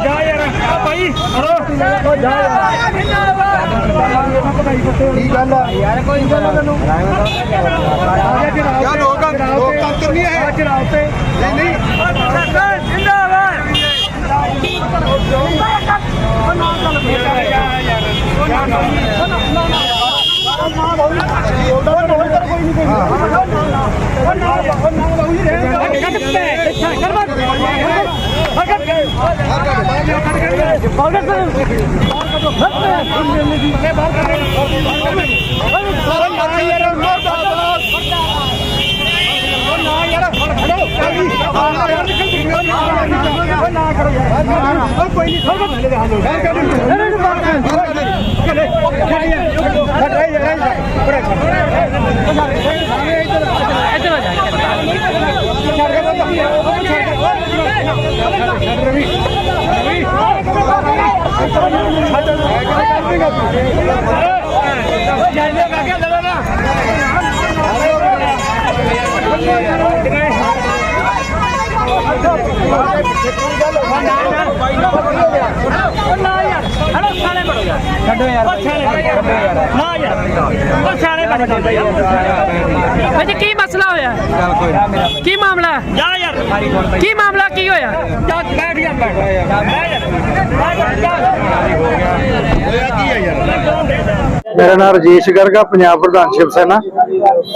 ਜਾ ਯਾਰ ਆ ਭਾਈ ਹਲੋ ਜਾ ਯਾਰ ਕੀ ਗੱਲ ਆ ਯਾਰ ਕੋਈ ਗੱਲ ਤੈਨੂੰ ਯਾ ਲੋਕਾਂ ਲੋਕਤੰਤਰ ਨਹੀਂ ਹੈ ਚੜਾਉ ਤੇ ਨਹੀਂ ਨਹੀਂ ਜਿੰਦਾਬਾਦ ਇੱਧਰ ਆ ਜਾ ਛੱਡੋ ਯਾਰ ਨਾ ਯਾਰ ਉਹ ਛਾਲੇ ਬਣ ਜਾਂਦੇ ਯਾਰ ਅਜੇ ਕੀ ਮਸਲਾ ਹੋਇਆ? ਕੀ ਮਾਮਲਾ ਜਾ ਯਾਰ। ਕੀ ਮਾਮਲਾ, ਕੀ ਹੋਇਆ? ਜਾ ਬੈਠ ਜਾ। ਬੈਠ ਜਾ। ਮੇਰਾ ਨਾਮ ਰਜੇਸ਼ ਗਰਗਾ ਪੰਜਾਬ ਪ੍ਰਧਾਨ ਸ਼ਿਵ ਸੈਨਾ।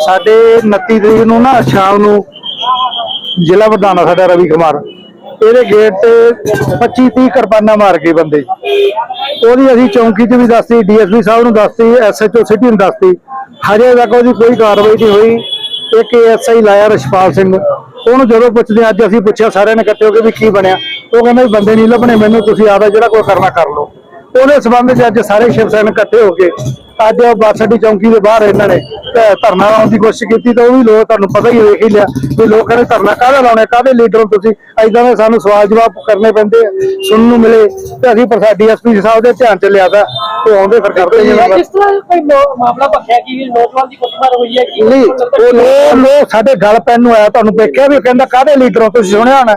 ਸਾਡੇ 29 ਤਰੀਕ ਨੂੰ ਨਾ ਸ਼ਾਮ ਨੂੰ ਜ਼ਿਲ੍ਹਾ ਪ੍ਰਧਾਨ ਆ ਸਾਡਾ ਰਵੀ ਕੁਮਾਰ। ਇਹਦੇ ਗੇਟ ਤੇ 25 30 ਕਿਰਪਾਨਾਂ ਮਾਰ ਕੇ ਬੰਦੇ। ਉਹਦੀ ਅਸੀਂ ਚੌਂਕੀ 'ਚ ਵੀ ਦੱਸਤੀ, ਡੀਐਸਪੀ ਸਾਹਿਬ ਨੂੰ ਦੱਸਤੀ ਐਸਐਚਓ ਸਿਟੀ ਨੂੰ ਦੱਸਤੀ। ਹਜੇ ਤੱਕ ਉਹਦੀ ਕੋਈ ਕਾਰਵਾਈ ਨਹੀਂ ਹੋਈ। ਇੱਕ ਐਸਆਈ ਲਾਇਆ ਰਸ਼ਪਾਲ ਸਿੰਘ ਉਹਨੂੰ ਜਦੋਂ ਪੁੱਛਦੇ ਅੱਜ ਅਸੀਂ ਪੁੱਛਿਆ ਸਾਰਿਆਂ ਨੇ ਇਕੱਠੇ ਹੋ ਕੇ ਵੀ ਕੀ ਬਣਿਆ। ਉਹ ਕਹਿੰਦਾ ਬੰਦੇ ਨਹੀਂ ਲੱਭਣੇ, ਮੈਨੂੰ ਤੁਸੀਂ ਆਦਾ ਜਿਹੜਾ ਕੋਈ ਕਰਨਾ ਕਰ ਲਓ। ਉਹਦੇ ਸਬੰਧ ਵਿੱਚ ਅੱਜ ਸਾਰੇ ਸ਼ਿਵ ਸੈਨਿਕ ਇਕੱਠੇ ਹੋ ਕੇ ਅੱਜ ਉਹ ਬੱਸ ਅੱਡੀ ਚੌਂਕੀ ਦੇ ਬਾਹਰ ਇਹਨਾਂ ਨੇ ਧਰਨਾ ਲਾਉਣ ਦੀ ਕੋਸ਼ਿਸ਼ ਕੀਤੀ ਤਾਂ ਉਹ ਵੀ ਲੋਕ ਤੁਹਾਨੂੰ ਪਤਾ ਹੀ ਵੇਖ ਹੀ ਲਿਆ ਵੀ ਲੋਕ ਕਹਿੰਦੇ ਧਰਨਾ ਕਾਹਦਾ ਲਾਉਣਾ ਕਾਹਦੇ ਲੀਡਰ ਹੋ ਤੁਸੀਂ? ਐਦਾਂ ਦੇ ਸਾਨੂੰ ਸਵਾਲ ਜਵਾਬ ਕਰਨੇ ਪੈਂਦੇ ਆ, ਸੁਣਨ ਨੂੰ ਮਿਲੇ ਤੇ ਅਸੀਂ ਪ੍ਰਸਾਦ ਡੀਐਸਪੀ ਸਾਹਿਬ ਦੇ ਧਿਆਨ ਚ ਲਿਆਦਾ ਉਹ ਆਉਂਦੇ ਫਿਰ ਕਰਦੇ ਜਿਹੜਾ ਜਿਸ ਤਰ੍ਹਾਂ ਕੋਈ ਨੋ- ਮਾਮਲਾ ਭਖਿਆ ਕਿ ਨੌਜਵਾਨ ਦੀ ਕੁੱਟਮਾਰ ਹੋਈ ਹੈ ਕਿ ਨਹੀਂ ਉਹ ਲੋਕ ਸਾਡੇ ਗੱਲ ਪੈਣ ਨੂੰ ਆਇਆ ਤੁਹਾਨੂੰ ਵੇਖਿਆ ਵੀ ਕਹਿੰਦਾ ਕਾਹਦੇ ਲੀਡਰੋਂ ਤੁਸੀਂ ਸੁਣਿਆ ਹੋਣਾ?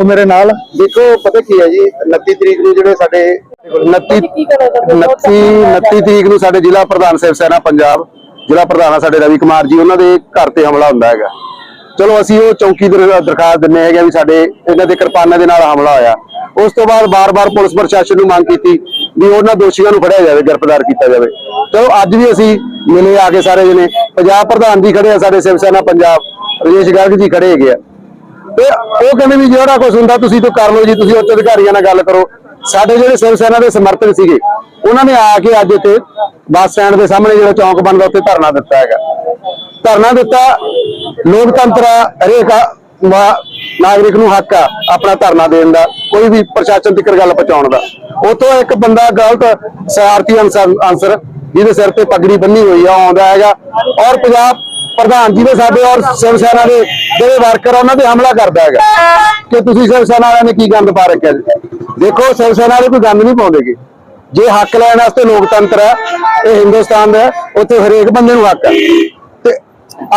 ਉਹ ਮੇਰੇ ਨਾਲ। ਦੇਖੋ ਪਤਾ ਕੀ ਹੈ ਜੀ 29 ਤਰੀਕ ਨੂੰ ਜਿਹੜੇ ਸਾਡੇ 29 ਕੀ ਕਹਿਣਾ ਚਾਹੁੰਦੇ 29 29 ਤਰੀਕ ਨੂੰ ਸਾਡੇ ਜ਼ਿਲ੍ਹਾ ਪ੍ਰਧਾਨ ਸਿਵ ਸੈਨਾ ਪੰਜਾਬ ਜ਼ਿਲ੍ਹਾ ਪ੍ਰਧਾਨ ਸਾਡੇ ਰਵੀ ਕੁਮਾਰ ਜੀ ਉਹਨਾਂ ਦੇ ਘਰ ਤੇ ਹਮਲਾ ਹੁੰਦਾ ਹੈਗਾ। ਚਲੋ ਅਸੀਂ ਉਹ ਚੌਕੀ ਦੇ ਦਰਖਾਸਤ ਦਿੰਨੇ ਹੈਗੇ ਵੀ ਸਾਡੇ ਇਹਨਾਂ ਦੇ ਕਿਰਪਾਨਾਂ ਦੇ ਨਾਲ ਹਮਲਾ ਹੋਇਆ। ਉਸ ਤੋਂ ਬਾਅਦ ਬਾਰ-ਬਾਰ ਪੁਲਿਸ ਪ੍ਰਸ਼ਾਸਨ ਨੂੰ ਮੰਗ ਕੀਤੀ ਵੀ ਉਹਨਾਂ ਦੋਸ਼ੀਆਂ ਨੂੰ ਫੜਿਆ ਜਾਵੇ ਗ੍ਰਿਫਤਾਰ ਕੀਤਾ ਜਾਵੇ। ਚਲੋ ਅੱਜ ਵੀ ਅਸੀਂ ਮਿਲੇ ਆ ਕੇ ਸਾਰੇ ਜਣੇ। ਪੰਜਾਬ ਪ੍ਰਧਾਨ ਜੀ ਖੜੇ ਆ ਸਾਡੇ ਸਿਵ ਸੈਨਾ ਪੰਜਾਬ। ਰਜੇਸ਼ ਗਰਗ ਜੀ ਖੜੇ ਹੈਗੇ ਆ। ਤੇ ਉਹ ਕਹਿੰਦੇ ਵੀ ਜਿਹੜਾ ਕੁਝ ਹੁੰਦਾ ਤੁਸੀਂ ਤੋਂ ਕਰ ਲਓ ਜੀ, ਤੁਸੀਂ ਉੱਚ ਅਧਿਕਾਰੀਆਂ ਨਾਲ ਗੱਲ ਕਰੋ। ਸਾਡੇ ਜਿਹੜੇ ਸਿਵ ਸੈਨਾ ਦੇ ਸਮਰਥਕ ਸੀਗੇ, ਉਹਨਾਂ ਨੇ ਆ ਕੇ ਅੱਜ ਇੱਥੇ ਬੱਸ ਸਟੈਂਡ ਦੇ ਸਾਹਮਣੇ ਜਿਹੜਾ ਚੌਂਕ ਬਣਦਾ, ਉੱਥੇ ਧਰਨਾ ਦਿੱਤਾ ਹੈਗਾ। ਧਰਨਾ ਦਿੱਤਾ, ਲੋਕਤੰਤਰ ਹਰੇਕ ਨਾਗਰਿਕ ਨੂੰ ਹੱਕ ਆ ਆਪਣਾ ਧਰਨਾ ਦੇਣ ਦਾ, ਕੋਈ ਵੀ ਪ੍ਰਸ਼ਾਸਨ ਤੱਕ ਗੱਲ ਪਹੁੰਚਾਉਣ ਦਾ। ਉਤੋਂ ਇੱਕ ਬੰਦਾ ਗਲਤ ਸਿਆਰਤੀ ਅਨਸਰ ਅਨਸਰ, ਜਿਹਦੇ ਸਿਰ ਤੇ ਪਗੜੀ ਬੰਨੀ ਹੋਈ ਆ, ਆਉਂਦਾ ਹੈਗਾ। ਔਰ ਪੰਜਾਬ ਪ੍ਰਧਾਨ ਜੀ ਦੇ ਸਾਡੇ ਔਰ ਸਿਵ ਸੈਨਾ ਦੇ ਜਿਹੜੇ ਵਰਕਰ ਉਹਨਾਂ ਤੇ ਹਮਲਾ ਕਰਦਾ ਹੈਗਾ। ਕਿ ਤੁਸੀਂ ਸਿਵ ਸੈਨਾ ਵਾਲਿਆਂ ਨੇ ਕੀ ਗੰਦ ਪਾ ਰੱਖਿਆ ਦੇਖੋ ਸਿਵ ਸੈਨਾ ਵਾਲੇ ਕੋਈ ਗੰਦ ਨਹੀਂ ਪਾਉਂਦੇਗੇ ਜੇ ਹੱਕ ਲੈਣ ਵਾਸਤੇ ਲੋਕਤੰਤਰ ਹੈ, ਇਹ ਹਿੰਦੁਸਤਾਨ ਦਾ ਉੱਥੇ ਹਰੇਕ ਬੰਦੇ ਨੂੰ ਹੱਕ ਹੈ। ਤੇ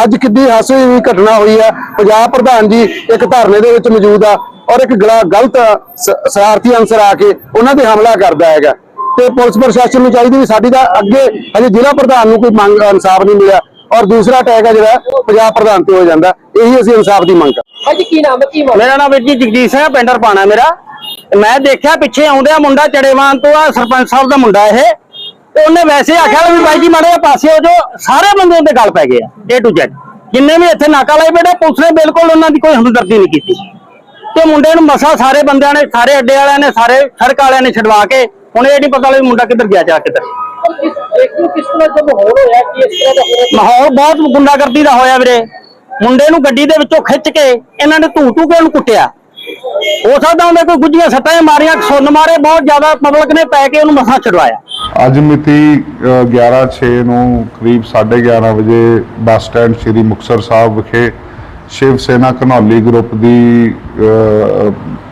ਅੱਜ ਕਿੱਡੀ ਹਾਸੇ ਦੀ ਘਟਨਾ ਹੋਈ ਹੈ। ਪੰਜਾਬ ਪ੍ਰਧਾਨ ਜੀ ਇੱਕ ਧਰਨੇ ਦੇ ਵਿੱਚ ਮੌਜੂਦ ਆ ਔਰ ਇੱਕ ਗਲਾ ਗਲਤ ਸ- ਸ਼ਰਾਰਤੀ ਅਨਸਰ ਆ ਕੇ ਉਹਨਾਂ ਤੇ ਹਮਲਾ ਕਰਦਾ ਹੈਗਾ। ਤੇ ਪੁਲਿਸ ਪ੍ਰਸ਼ਾਸਨ ਨੂੰ ਚਾਹੀਦੀ ਵੀ ਸਾਡੀ ਤਾਂ ਅੱਗੇ ਹਜੇ ਜ਼ਿਲ੍ਹਾ ਪ੍ਰਧਾਨ ਨੂੰ ਕੋਈ ਮੰਗ, ਇਨਸਾਫ ਨਹੀਂ ਮਿਲਿਆ। ਔਰ ਦੂਸਰਾ ਟੈਗ ਹੈ ਜਿਹੜਾ ਪੰਜਾਬ ਪ੍ਰਧਾਨ ਤੇ ਹੋ ਜਾਂਦਾ। ਇਹੀ ਅਸੀਂ ਇਨਸਾਫ ਦੀ ਮੰਗ ਕਰ ਭਾਜੀ ਕੀ ਨਾਮ ਹੈ ਕੀ ਮਾਮਲਾ? ਮੇਰਾ ਨਾਮ ਵੀਰ ਜੀ ਜਗਜੀਤ ਸਿੰਘ ਹੈ, ਪਿੰਡ ਰਪਾਣਾ ਮੇਰਾ। ਤੇ ਮੈਂ ਦੇਖਿਆ ਪਿੱਛੇ ਆਉਂਦਿਆ ਮੁੰਡਾ ਚੜੇਵਾਨ ਤੋਂ ਆ ਸਰਪੰਚ ਸਾਹਿਬ ਦਾ ਮੁੰਡਾ ਇਹ। ਤੇ ਉਹਨੇ ਵੈਸੇ ਆਖਿਆ ਵੀ ਬਾਈ ਜੀ ਮਾੜੇ ਪਾਸੇ ਹੋ ਜਾਓ ਸਾਰੇ ਬੰਦੇ ਉਹਦੇ ਗੱਲ ਪੈ ਗਏ ਆ A to Z ਜਿੰਨੇ ਵੀ ਇੱਥੇ ਨਾਕਾ ਲਾਈ ਬੈਠੇ ਪੁਲਿਸ ਨੇ ਬਿਲਕੁਲ ਉਹਨਾਂ ਦੀ ਕੋਈ ਹਮਦਰਦੀ ਨਹੀਂ ਕੀਤੀ। ਤੇ ਮੁੰਡੇ ਨੂੰ ਮਸਾ ਸਾਰੇ ਬੰਦਿਆਂ ਨੇ ਸਾਰੇ ਅੱਡੇ ਵਾਲਿਆਂ ਨੇ ਸਾਰੇ ਸੜਕ ਵਾਲਿਆਂ ਨੇ ਛਡਵਾ ਕੇ ਹੁਣ ਇਹ ਨਹੀਂ ਪਤਾ ਵੀ ਮੁੰਡਾ ਕਿੱਧਰ ਗਿਆ ਜਾ ਕਿੱਧਰ ਇੱਕ ਨੂੰ ਕਿਸ ਤਰ੍ਹਾਂ ਦਾ ਮਾਹੌਲ ਬਹੁਤ ਗੁੰਡਾਗਰਦੀ ਦਾ ਹੋਇਆ ਵੀਰੇ। ਮੁੰਡੇ ਨੂੰ ਗੱਡੀ ਦੇ ਵਿੱਚੋਂ ਖਿੱਚ ਕੇ ਇਹਨਾਂ ਨੇ ਧੂ ਧੂ ਕੇ ਉਹਨੂੰ ਕੁੱਟਿਆ। ਹੋ ਸਕਦਾ ਉਹਨੇ ਕੋਈ ਗੁੱਜੀਆਂ ਸੱਟਾਂ ਮਾਰੀਆਂ ਸੁੰਨ ਮਾਰੇ ਬਹੁਤ ਜ਼ਿਆਦਾ ਪਬਲਿਕ ਨੇ ਪੈ ਕੇ ਉਹਨੂੰ ਮਸਾਂ ਛਡਵਾਇਆ। ਅੱਜ ਮਿਤੀ 11/6 ਨੂੰ ਕਰੀਬ 11:30 ਵਜੇ ਬੱਸ ਸਟੈਂਡ ਸ੍ਰੀ ਮੁਕਤਸਰ ਸਾਹਿਬ ਵਿਖੇ ਸ਼ਿਵ ਸੈਨਾ ਘਨੌਲੀ ਗਰੁੱਪ ਦੀ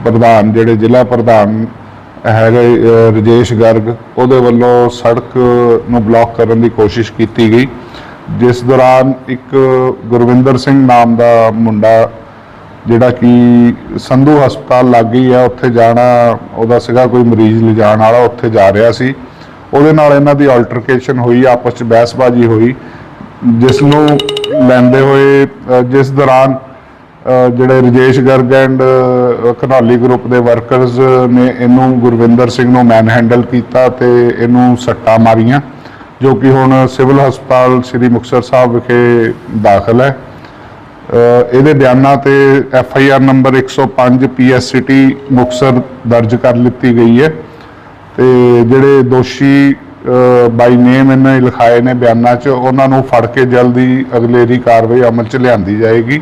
ਪ੍ਰਧਾਨ ਜਿਹੜੇ ਜ਼ਿਲ੍ਹਾ ਪ੍ਰਧਾਨ ਹੈਗੇ ਅ, ਰਜੇਸ਼ ਗਰਗ। ਉਹਦੇ ਵੱਲੋਂ ਸੜਕ ਨੂੰ ਬਲੌਕ ਕਰਨ ਦੀ ਕੋਸ਼ਿਸ਼ ਕੀਤੀ ਗਈ। ਜਿਸ ਦੌਰਾਨ ਇੱਕ ਗੁਰਵਿੰਦਰ ਸਿੰਘ ਨਾਮ ਦਾ ਮੁੰਡਾ ਜਿਹੜਾ ਕਿ ਸੰਧੂ ਹਸਪਤਾਲ ਲੱਗ ਗਈ ਆ ਉੱਥੇ ਜਾਣਾ ਉਹਦਾ ਸੀਗਾ ਕੋਈ ਮਰੀਜ਼ ਲਿਜਾਣ ਵਾਲਾ ਉੱਥੇ ਜਾ ਰਿਹਾ ਸੀ। ਉਹਦੇ ਨਾਲ ਇਹਨਾਂ ਦੀ ਆਲਟਰਕੇਸ਼ਨ ਹੋਈ ਆਪਸ ਚ ਬਹਿਸਬਾਜ਼ੀ ਹੋਈ ਜਿਸ ਨੂੰ ਲੈਂਦੇ ਹੋਏ ਜਿਸ ਦੌਰਾਨ ਜਿਹੜੇ ਰਜੇਸ਼ ਗਰਗ ਐਂਡ ਘਨੌਲੀ ਗਰੁੱਪ ਦੇ ਵਰਕਰਸ ਨੇ ਇਹਨੂੰ ਗੁਰਵਿੰਦਰ ਸਿੰਘ ਨੂੰ ਮੈਨ ਹੈਂਡਲ ਕੀਤਾ ਤੇ ਇਹਨੂੰ ਸੱਟਾਂ ਮਾਰੀਆਂ, ਜੋ ਕਿ ਹੁਣ ਸਿਵਲ ਹਸਪਤਾਲ ਸ੍ਰੀ ਮੁਕਤਸਰ ਸਾਹਿਬ ਵਿਖੇ ਦਾਖਲ ਹੈ। ਇਹਦੇ ਬਿਆਨਾਂ ਤੇ F I R number 105 P S city Muktsar ਦਰਜ ਕਰ ਲਿੱਤੀ ਗਈ ਹੈ ਤੇ ਜਿਹੜੇ ਦੋਸ਼ੀ ਬਾਈ ਨੇਮ ਇਹਨਾਂ ਨੇ ਲਿਖਾਏ ਨੇ ਬਿਆਨਾਂ 'ਚ, ਉਹਨਾਂ ਨੂੰ ਫੜ ਕੇ ਜਲਦੀ ਅਗਲੇਰੀ ਕਾਰਵਾਈ ਅਮਲ 'ਚ ਲਿਆਂਦੀ ਜਾਏਗੀ।